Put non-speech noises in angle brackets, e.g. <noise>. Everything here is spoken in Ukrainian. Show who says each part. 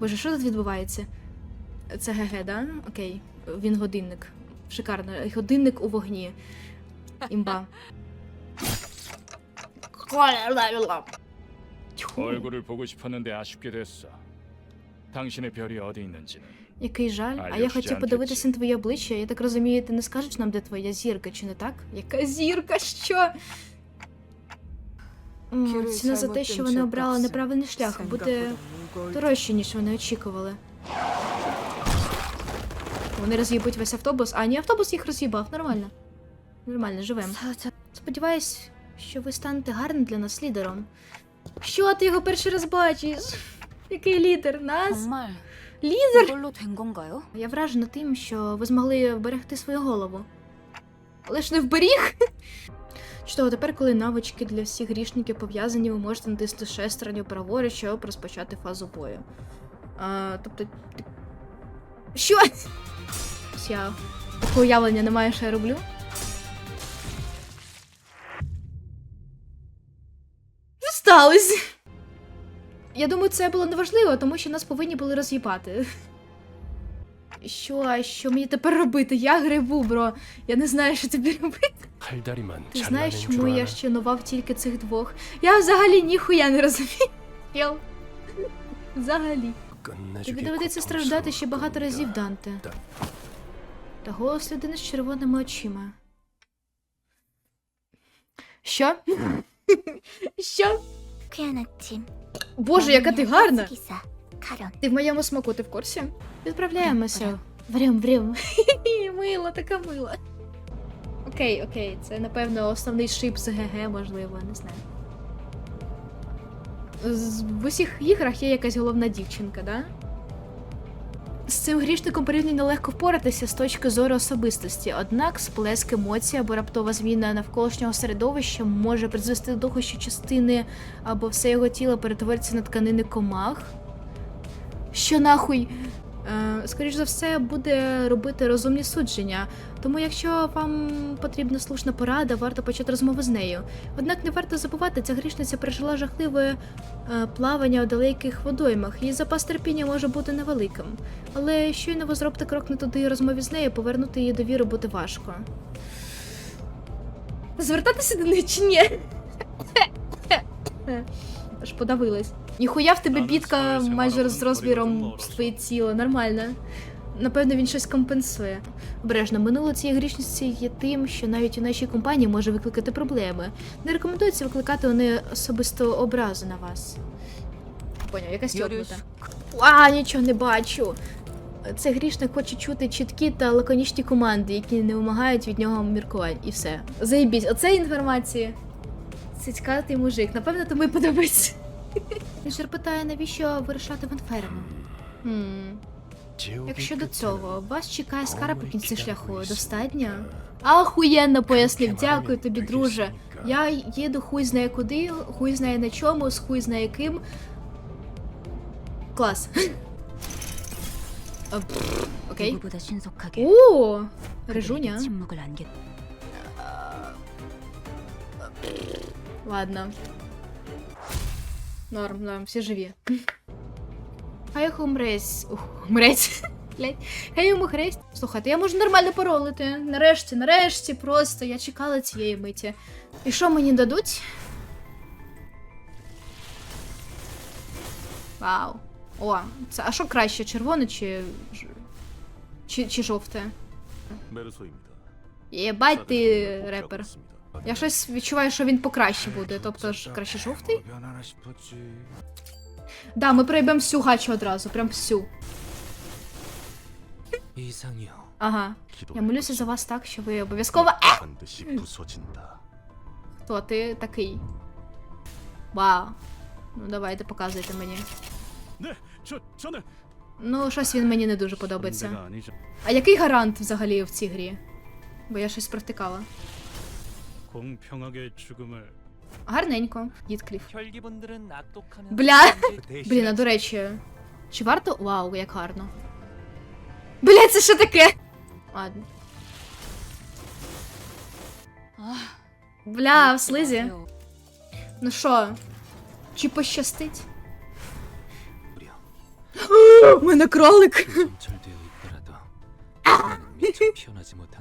Speaker 1: Боже, що тут відбувається? Це ГГ, да? Окей. Він годинник. Шикарно. Годинник у вогні. Імба.
Speaker 2: 얼굴을 보고 싶었는데 아쉽게 됐어. 당신의 별이 어디 있는지는
Speaker 1: Який жаль. А
Speaker 2: А,
Speaker 1: я
Speaker 2: якщо
Speaker 1: хотів
Speaker 2: Андрій
Speaker 1: подивитися
Speaker 2: чи-
Speaker 1: на твоє обличчя. Я так розумію, ти не скажеш нам, де твоя зірка, чи не так? Яка зірка? Що? Ціна за те, що вони обрали неправильний шлях, буде дорожче, ніж вони очікували. Вони роз'їбуть весь автобус, а ні, автобус їх роз'їбав. Нормально. Нормально, живемо. Сподіваюсь, що ви станете гарним для нас лідером. Що ти його перший раз бачиш? Який лідер? Нас? Лідер? Я вражена тим, що ви змогли вберегти свою голову. Але ж не вберіг. Чудово, тепер, коли навички для всіх грішників пов'язані, ви можете натиснути шестерню праворуч, щоб розпочати фазу бою. А, тобто. Що? Я такого уявлення не маю, що я роблю. Що сталося? Я думаю, це було неважливо, тому що нас повинні були роз'їбати. Що, що мені тепер робити? Я грибу, бро. Я не знаю, що тобі робити. Ти знаєш, чому я ще новав тільки цих двох? Я взагалі ніхуя не розумію. Взагалі. Тобі доведеться страждати ще багато разів, Данте. Та голос людини з червоними очима. Що? Що? Боже, яка ти гарна! Ти в моєму смаку, ти в курсі? Відправляємося. Врям-врям. <laughs> Мило, така мила. Окей, окей, це напевно основний шип з ГГ, можливо, не знаю. В усіх іграх є якась головна дівчинка, да? З цим грішником порівняно легко впоратися з точки зору особистості, однак сплеск емоцій або раптова зміна навколишнього середовища може призвести до того, що частини або все його тіло перетвориться на тканини комах. Що нахуй? Е, скоріш за все, буде робити розумні судження. Тому, якщо вам потрібна слушна порада, варто почати розмову з нею. Однак не варто забувати, ця грішниця пережила жахливе е, плавання у далеких водоймах. Її запас терпіння може бути невеликим. Але щойно ви зробите крок не туди і розмові з нею, повернути її довіру буде важко. Звертатися до неї чи ні? <laughs> Аж подавилась. Ніхуя в тебе бітка майже з розміром
Speaker 2: порівняно
Speaker 1: твоє тіло, нормально. Напевно, він щось компенсує. Обережно, минуло цієї грішниці є тим, що навіть у нашій компанії може викликати проблеми. Не рекомендується викликати вони особисто образу на вас. Поняв, якась тьопнута. А, нічого не бачу. Це грішник хоче чути чіткі та лаконічні команди, які не вимагають від нього міркувань. І все. Заєбісь, оце інформація. Цицькатий мужик. Напевно, тому й подобається. Інжер питає, навіщо вирішати в інферно? Якщо до цього вас чекає скара по кінці шляху, достатньо? Ахуєнно пояснив, дякую тобі, друже. Я їду хуй знає куди, хуй знає на чому, з хуй знає ким. Клас. Окей. О, Режуня. Ладно. Норм, норм, все живі. Хай їх умрець. Хай йому. <laughs> Слухайте, я можу нормально поролити. Нарешті, нарешті, просто я чекала цієї миті. І що мені дадуть? Вау. О, це а що краще, червоне чи. чи, чи жовте? Єбать ти репер. Я щось відчуваю, що він покраще буде. Тобто ж краще жовтий. Да, ми пройдемо всю гачу одразу, прям всю. Ага. Я молюся за вас так, що ви обов'язково. Е! Хто ти такий? Вау. Ну давайте показуйте мені. Ну, щось він мені не дуже подобається. А який гарант взагалі в цій грі? Бо я щось протикала.
Speaker 2: 공평하게 죽음을
Speaker 1: Гарненько, Діткліф.
Speaker 3: 혈기분들은 악독하면
Speaker 1: Бля!
Speaker 3: 대신
Speaker 1: Блін, а до речі. Чи варто. Вау, як гарно. Бля, це що таке? Ладно. Бля, в слизі. Ну що, чи пощастить?
Speaker 4: 우리야.
Speaker 1: У мене кролик.
Speaker 4: 그 점철되어 있더라도 나는 미처 피어나지 못한